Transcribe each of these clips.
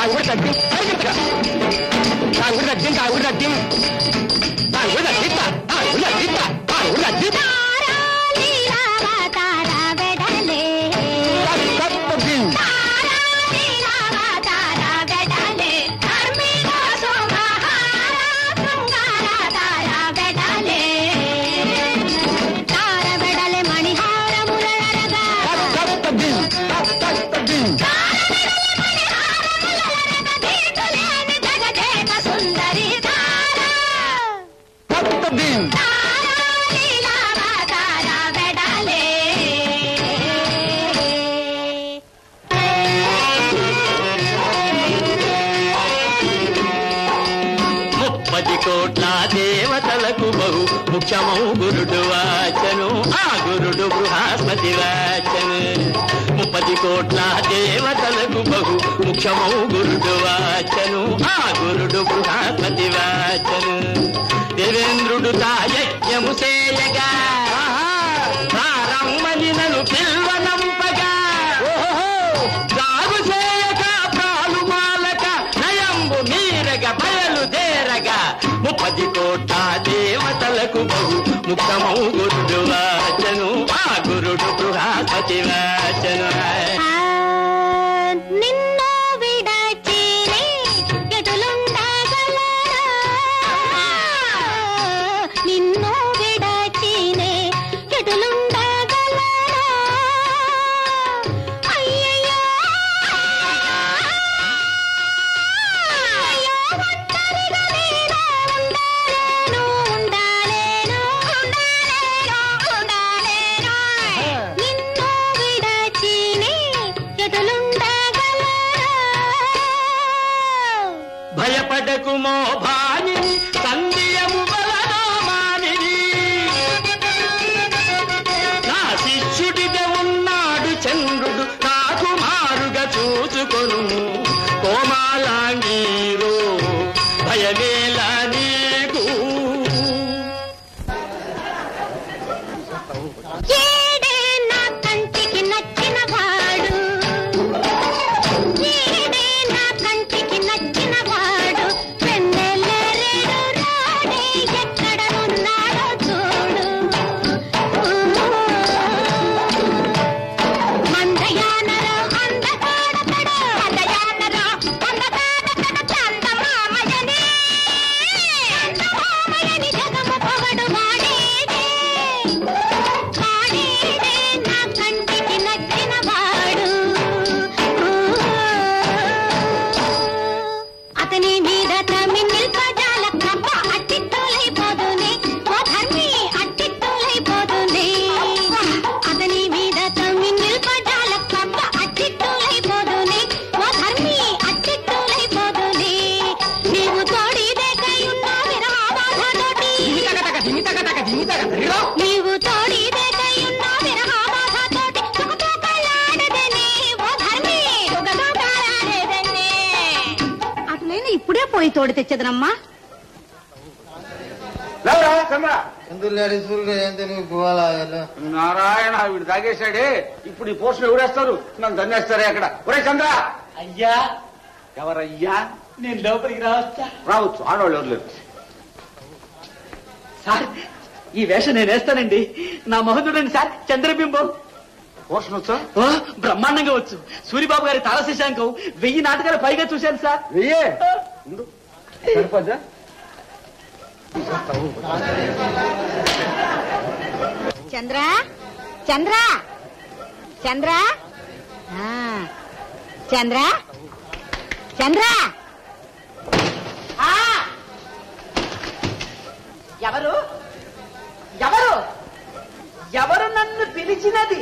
తాగుడు తగ్గి తాగుడు తగ్గి తాగుడు తగ్గి తాగుడు తగ్గిస్తా తాగుడు తగ్గిస్తా ముఖ్యమౌ గురుడు వాచను. ఆ గురుడు బృహాస్పతి వాచను. ముప్పది కోట్ల దేవతలకు బహు ముఖ్యమౌ గురుడు వాచను. ఆ గురుడు బృహాస్పతి వాచను. దేవేంద్రుడు తాయజ్ఞము చేయగా. ప్రారంభని నన్ను పిల్వనంపగా. చేయక ప్రాలు నయంబు మీరగ బయలుదేరగా పది కోట్ల దేవతలకు బహు ముఖమౌ గురుడు వాచను. ఆ గురుడు బృహాపతి వాచను. పోయి తోడి తెచ్చదనమ్మా. నారాయణ వీడు తాగేశాడే. ఇప్పుడు ఈ పోస్టులు ఎవరేస్తారు? నన్ను దండేస్తారే అక్కడ. ఒరే చంద్ర. అయ్యా. ఎవరయ్యా? నేను లోపలికి రావచ్చా? రావచ్చు. ఆడవాళ్ళు ఎవరు లేరు? సార్ ఈ వేషం నేను వేస్తానండి. నా మహోదరుడని సార్. చంద్రబింబం. పోషన్ వచ్చా? బ్రహ్మాండంగా వచ్చు. సూరిబాబు గారి తాళ శశాంకం వెయ్యి నాటకాలు పైగా చూశాను సార్. వెయ్యే? సరిపోద్దా? చంద్ర? చంద్ర? చంద్ర? ఆ, చంద్ర? చంద్ర? ఆ! ఎవరు? ఎవరు? ఎవరు నన్ను పిలిచినది?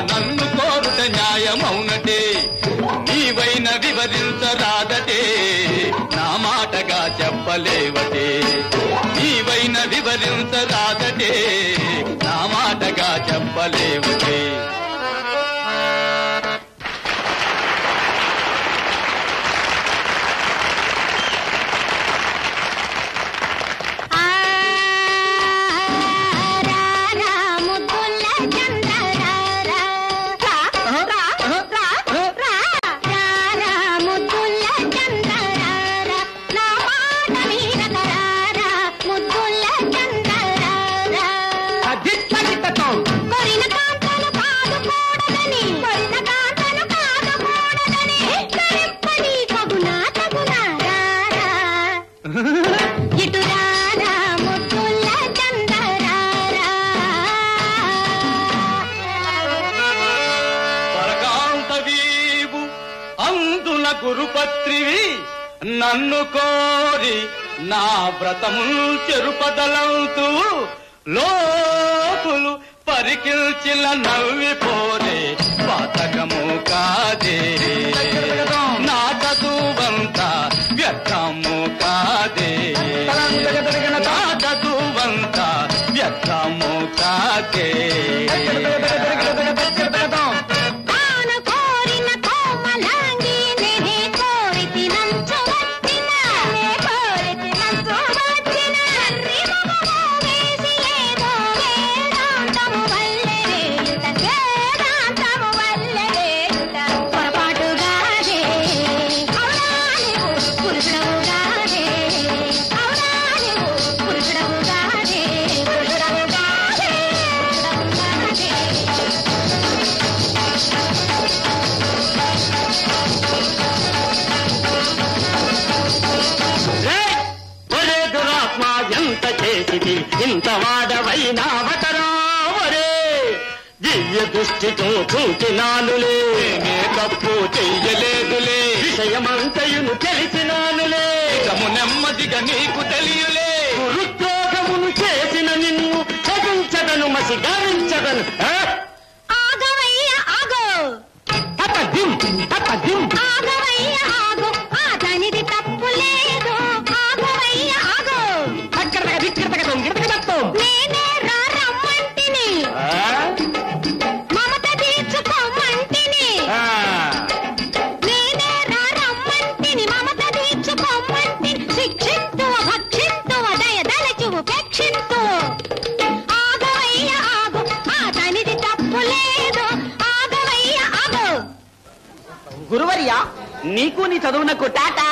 నన్ను కోరుట న్యాయమౌనటే నీవైన వివరించరాదటే. నా మాటగా చెప్పలేవటే. నీవైన వివరించరాదటే. నా మాటగా చెప్పలేవటే. అందున గురుపత్రివి నన్ను కోరి నా వ్రతము చెరుపదలవుతూ లోపులు పరిగెంచిన నవ్వి పోరే పాతకము కాదే. ఇంత వాడవైన అవతరావరే. దివ్య దృష్టితో చూచినానులే. నే తప్పు చెయ్యలేదులే. విషయమంతయును తెలిసినానులే. ఇకము నెమ్మదిగా నీకు నీకు నీ చదువునకు టాటా